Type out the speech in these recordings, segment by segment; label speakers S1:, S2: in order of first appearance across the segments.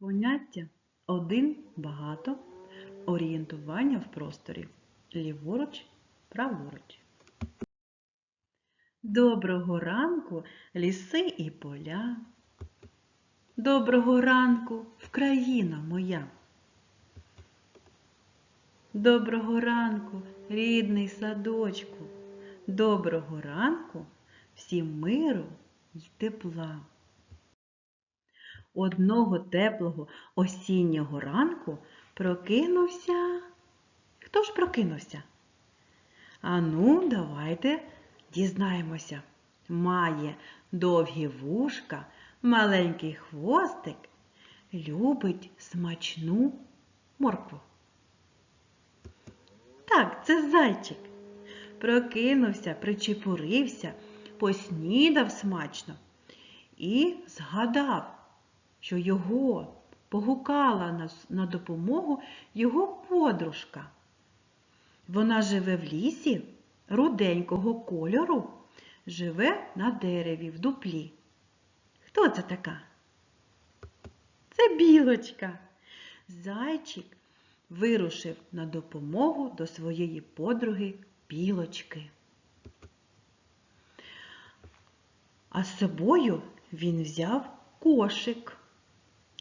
S1: Поняття один багато, орієнтування в просторі ліворуч, праворуч. Доброго ранку, ліси і поля. Доброго ранку, Вкраїна моя. Доброго ранку, рідний садочку. Доброго ранку, всім миру й тепла. Одного теплого осіннього ранку прокинувся. Хто ж прокинувся? Ану, давайте дізнаємося. Має довгі вушка, маленький хвостик, любить смачну моркву. Так, це зайчик. Прокинувся, причепурився, поснідав смачно і згадав, що його погукала на, допомогу його подружка. Вона живе в лісі руденького кольору, живе на дереві в дуплі. Хто це така? Це білочка. Зайчик вирушив на допомогу до своєї подруги білочки. А з собою він взяв кошик.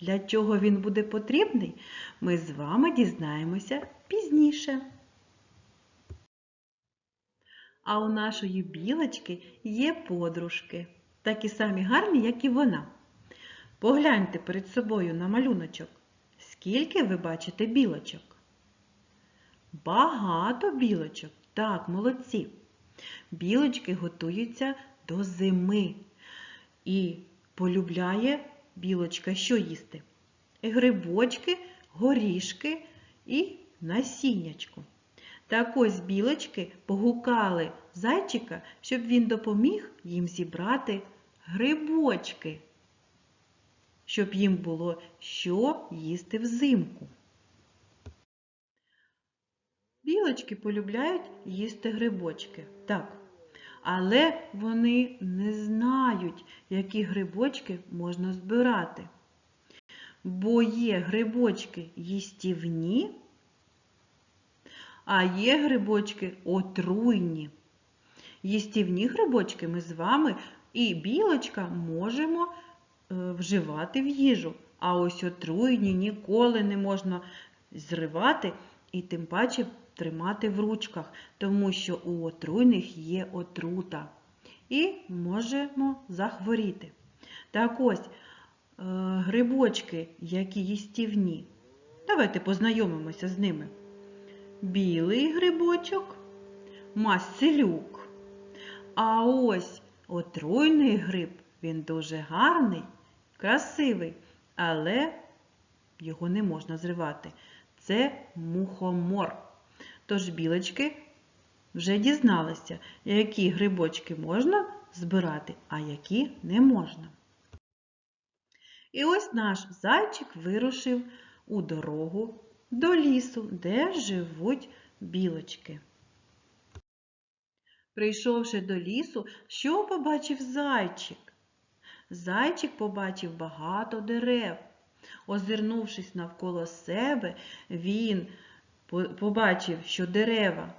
S1: Для чого він буде потрібний, ми з вами дізнаємося пізніше. А у нашої білочки є подружки, такі самі гарні, як і вона. Погляньте перед собою на малюночок. Скільки ви бачите білочок? Багато білочок. Так, молодці. Білочки готуються до зими. І полюбляє білочка що їсти? Грибочки, горішки і насіннячку. Так ось білочки погукали зайчика, щоб він допоміг їм зібрати грибочки, щоб їм було що їсти взимку. Білочки полюбляють їсти грибочки. Так. Але вони не знають, які грибочки можна збирати. Бо є грибочки їстівні, а є грибочки отруйні. Їстівні грибочки ми з вами і білочка можемо е, вживати в їжу. А ось отруйні ніколи не можна зривати і тим паче тримати в ручках, тому що у отруйних є отрута. І можемо захворіти. Так ось е, грибочки, які їстівні. Давайте познайомимося з ними. Білий грибочок, масилюк. А ось отруйний гриб, він дуже гарний, красивий, але його не можна зривати. Це мухомор. Тож білочки вже дізналися, які грибочки можна збирати, а які не можна. І ось наш зайчик вирушив у дорогу до лісу, де живуть білочки. Прийшовши до лісу, що побачив зайчик? Зайчик побачив багато дерев. Озирнувшись навколо себе, він побачив, що дерева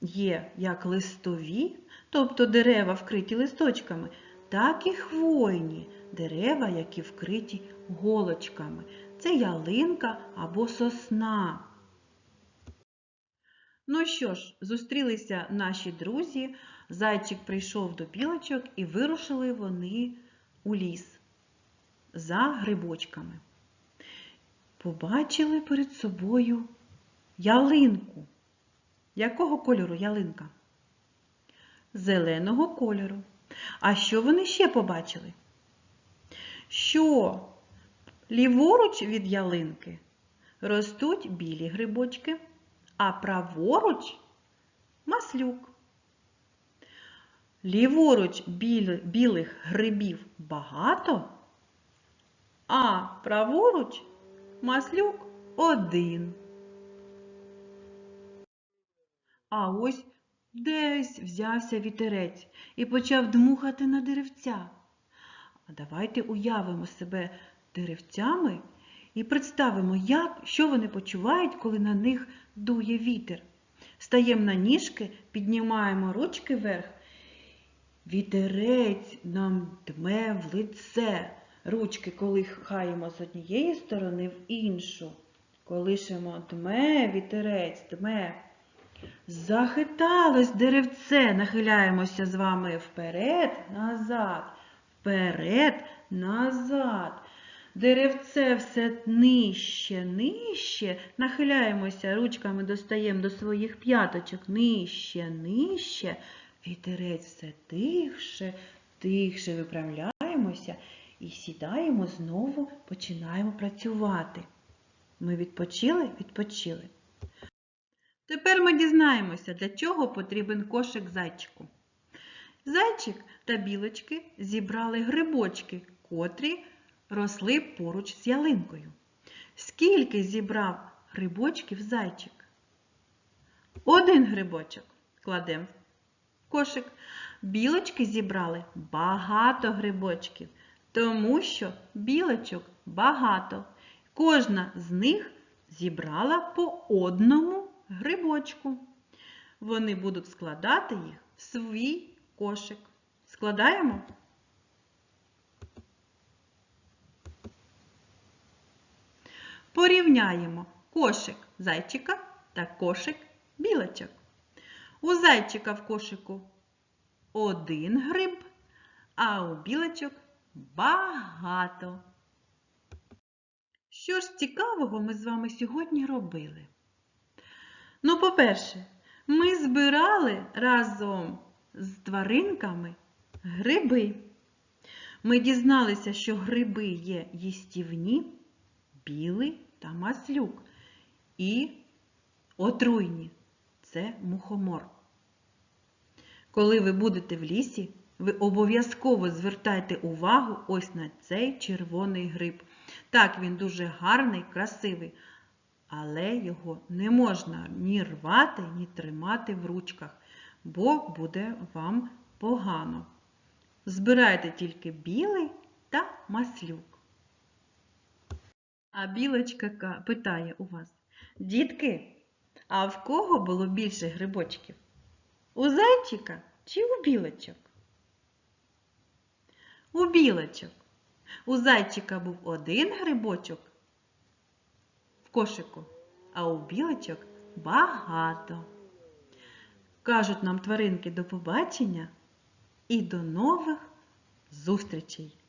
S1: є як листові, тобто дерева вкриті листочками, так і хвойні дерева, які вкриті голочками. Це ялинка або сосна. Ну що ж, зустрілися наші друзі, зайчик прийшов до білочок і вирушили вони у ліс за грибочками. Побачили перед собою ялинку. Якого кольору ялинка? Зеленого кольору. А що вони ще побачили? Що ліворуч від ялинки ростуть білі грибочки, а праворуч маслюк. Ліворуч білих грибів багато, а праворуч маслюк один. А ось десь взявся вітерець і почав дмухати на деревця. А давайте уявимо себе деревцями і представимо, як, що вони почувають, коли на них дує вітер. Стаємо на ніжки, піднімаємо ручки вверх. Вітерець нам дме в лице. Ручки колихаємо з однієї сторони в іншу. Колишемо дме, вітерець, дме. Захиталось деревце. Нахиляємося з вами вперед, назад, вперед, назад. Деревце все нижче, нижче. Нахиляємося, ручками достаємо до своїх п'яточок. Нижче, нижче. Вітерець все тихше, тихше виправляємося і сідаємо знову, починаємо працювати. Ми відпочили? Відпочили. Тепер ми дізнаємося, для чого потрібен кошик зайчику. Зайчик та білочки зібрали грибочки, котрі росли поруч з ялинкою. Скільки зібрав грибочків зайчик? Один грибочок кладемо в кошик. Білочки зібрали багато грибочків, тому що білочок багато. Кожна з них зібрала по одному грибочку. Вони будуть складати їх в свій кошик. Складаємо? Порівняємо кошик зайчика та кошик білочок. У зайчика в кошику один гриб, а у білочок багато. Що ж цікавого ми з вами сьогодні робили? Ну, по-перше, ми збирали разом з тваринками гриби. Ми дізналися, що гриби є їстівні, білий та маслюк. І отруйні це мухомор. Коли ви будете в лісі, ви обов'язково звертайте увагу ось на цей червоний гриб. Так, він дуже гарний, красивий, але його не можна ні рвати, ні тримати в ручках, бо буде вам погано. Збирайте тільки білий та маслюк. А білочка питає у вас, дітки, а в кого було більше грибочків? У зайчика чи у білочок? У білочок. У зайчика був один грибочок кошику, а у білочок багато. Кажуть нам тваринки до побачення і до нових зустрічей!